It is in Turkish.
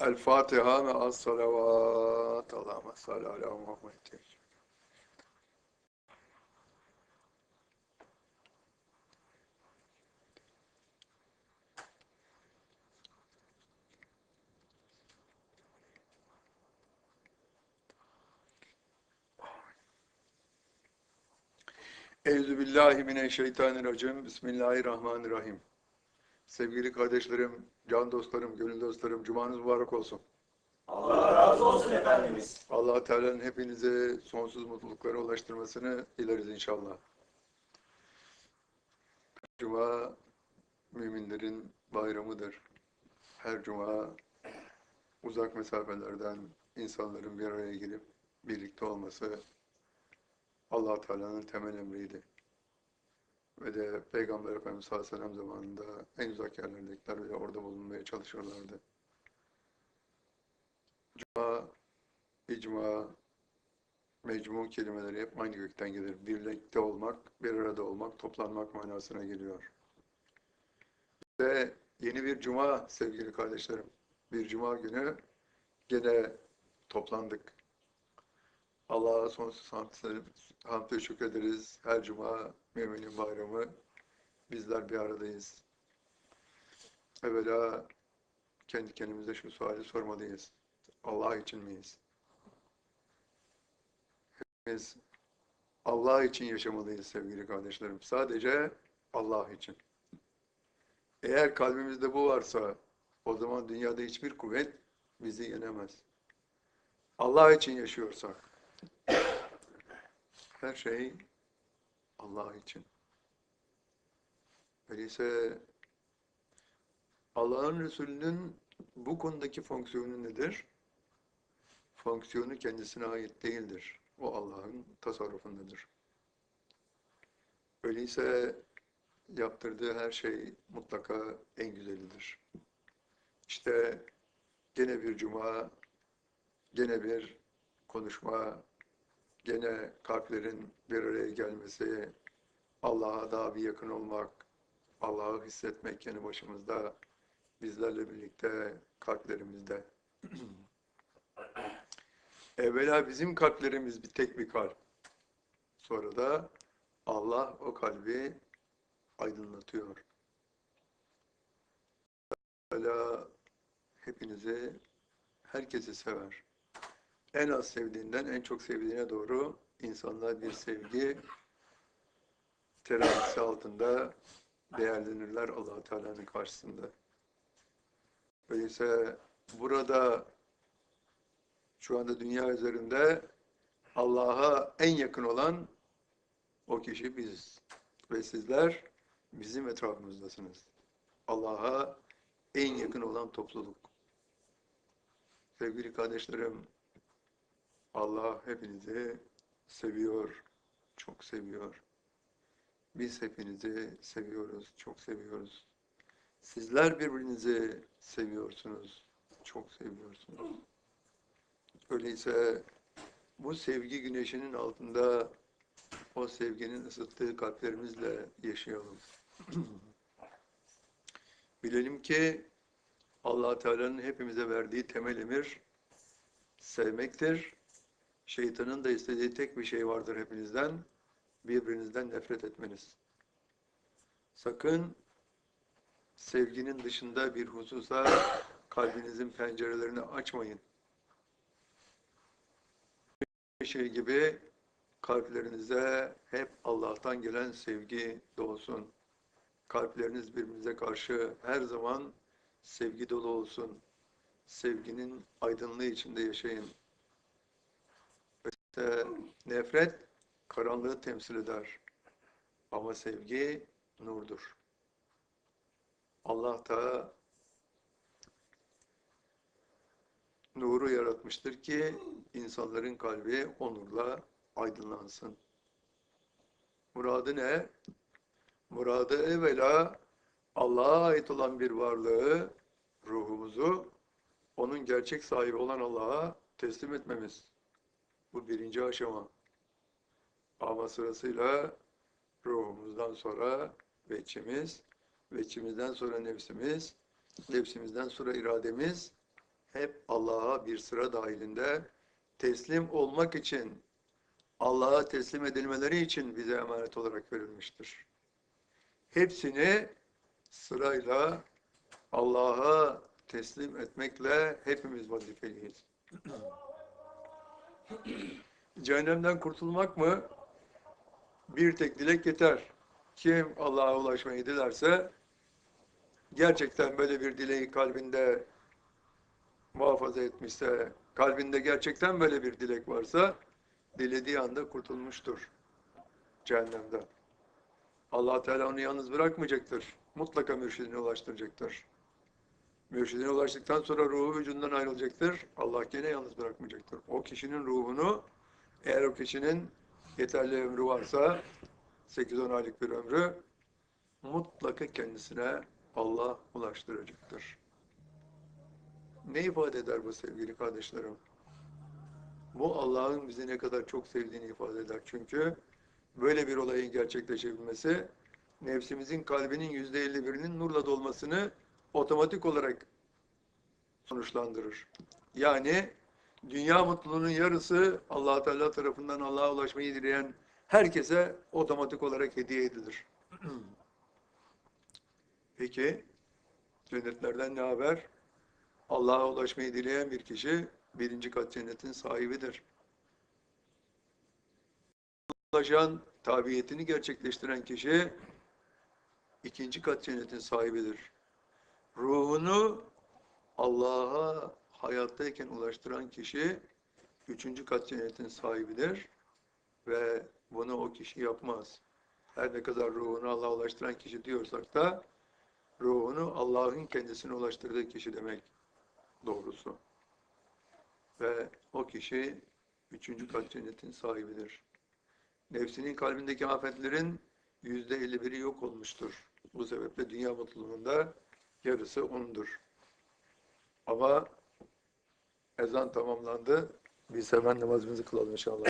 El Fatiha ve as salavat. Allahümme salli ala Muhammed. Eûzü billahi mineşşeytanirracim. Bismillahirrahmanirrahim. Sevgili kardeşlerim, can dostlarım, gönül dostlarım, cumanız mübarek olsun. Allah razı olsun Efendimiz. allah Teala'nın hepinize sonsuz mutluluklara ulaştırmasını dileriz inşallah. Cuma müminlerin bayramıdır. Her cuma uzak mesafelerden insanların bir araya gelip birlikte olması allah Teala'nın temel emriydi. Ve de Peygamber Efendimiz sallallahu aleyhi ve sellem zamanında en uzak yerlerdekiler bile orada bulunmaya çalışırlardı. Cuma, icma, mecmu kelimeleri hep aynı gökten gelir. Birlikte olmak, bir arada olmak, toplanmak manasına geliyor. Ve yeni bir cuma sevgili kardeşlerim. Bir cuma günü gene toplandık. Allah'a sonsuz hamd, hamd ve şükrederiz. Her cuma müminin bayramı bizler bir aradayız. Evvela kendi kendimize şu suali sormalıyız. Allah için miyiz? Hepimiz Allah için yaşamalıyız sevgili kardeşlerim. Sadece Allah için. Eğer kalbimizde bu varsa o zaman dünyada hiçbir kuvvet bizi yenemez. Allah için yaşıyorsak her şey Allah için. Öyleyse Allah'ın Resulü'nün bu konudaki fonksiyonu nedir? Fonksiyonu kendisine ait değildir. O Allah'ın tasarrufundadır. Öyleyse yaptırdığı her şey mutlaka en güzelidir. İşte gene bir cuma, gene bir konuşma, gene kalplerin bir araya gelmesi, Allah'a daha bir yakın olmak, Allah'ı hissetmek kendi başımızda, bizlerle birlikte kalplerimizde. Evvela bizim kalplerimiz bir tek bir kalp. Sonra da Allah o kalbi aydınlatıyor. Evvela hepinizi, herkesi sever. En az sevdiğinden en çok sevdiğine doğru insanlar bir sevgi terazisi altında değerlenirler allah Teala'nın karşısında. Öyleyse burada şu anda dünya üzerinde Allah'a en yakın olan o kişi biziz. Ve sizler bizim etrafımızdasınız. Allah'a en yakın olan topluluk. Sevgili kardeşlerim, Allah hepinizi seviyor, çok seviyor. Biz hepinizi seviyoruz, çok seviyoruz. Sizler birbirinizi seviyorsunuz, çok seviyorsunuz. Öyleyse bu sevgi güneşinin altında o sevginin ısıttığı kalplerimizle yaşayalım. Bilelim ki allah Teala'nın hepimize verdiği temel emir sevmektir. Şeytanın da istediği tek bir şey vardır hepinizden. Birbirinizden nefret etmeniz. Sakın sevginin dışında bir hususa kalbinizin pencerelerini açmayın. şey gibi kalplerinize hep Allah'tan gelen sevgi doğsun. Kalpleriniz birbirinize karşı her zaman sevgi dolu olsun. Sevginin aydınlığı içinde yaşayın. İşte nefret karanlığı temsil eder. Ama sevgi nurdur. Allah da nuru yaratmıştır ki insanların kalbi o nurla aydınlansın. Muradı ne? Muradı evvela Allah'a ait olan bir varlığı, ruhumuzu, onun gerçek sahibi olan Allah'a teslim etmemiz. Bu birinci aşama. Ama sırasıyla ruhumuzdan sonra veçimiz, veçimizden sonra nefsimiz, nefsimizden sonra irademiz, hep Allah'a bir sıra dahilinde teslim olmak için, Allah'a teslim edilmeleri için bize emanet olarak verilmiştir. Hepsini sırayla Allah'a teslim etmekle hepimiz vazifeliyiz. Cehennemden kurtulmak mı? Bir tek dilek yeter. Kim Allah'a ulaşmayı dilerse gerçekten böyle bir dileği kalbinde muhafaza etmişse, kalbinde gerçekten böyle bir dilek varsa dilediği anda kurtulmuştur cehennemden. allah Teala onu yalnız bırakmayacaktır. Mutlaka mürşidine ulaştıracaktır. Mürşidine ulaştıktan sonra ruhu vücudundan ayrılacaktır. Allah gene yalnız bırakmayacaktır. O kişinin ruhunu eğer o kişinin yeterli ömrü varsa 8-10 aylık bir ömrü mutlaka kendisine Allah ulaştıracaktır. Ne ifade eder bu sevgili kardeşlerim? Bu Allah'ın bizi ne kadar çok sevdiğini ifade eder. Çünkü böyle bir olayın gerçekleşebilmesi nefsimizin kalbinin yüzde elli birinin nurla dolmasını otomatik olarak sonuçlandırır. Yani dünya mutluluğunun yarısı allah Teala tarafından Allah'a ulaşmayı dileyen herkese otomatik olarak hediye edilir. Peki, cennetlerden ne haber? Allah'a ulaşmayı dileyen bir kişi birinci kat cennetin sahibidir. Ulaşan, tabiyetini gerçekleştiren kişi ikinci kat cennetin sahibidir. Ruhunu Allah'a hayattayken ulaştıran kişi üçüncü kat cennetin sahibidir ve bunu o kişi yapmaz. Her ne kadar ruhunu Allah'a ulaştıran kişi diyorsak da ruhunu Allah'ın kendisine ulaştırdığı kişi demek doğrusu. Ve o kişi üçüncü kat cennetin sahibidir. Nefsinin kalbindeki afetlerin yüzde elli biri yok olmuştur. Bu sebeple dünya mutluluğunda yarısı onundur. Ama ezan tamamlandı. Biz hemen namazımızı kılalım inşallah.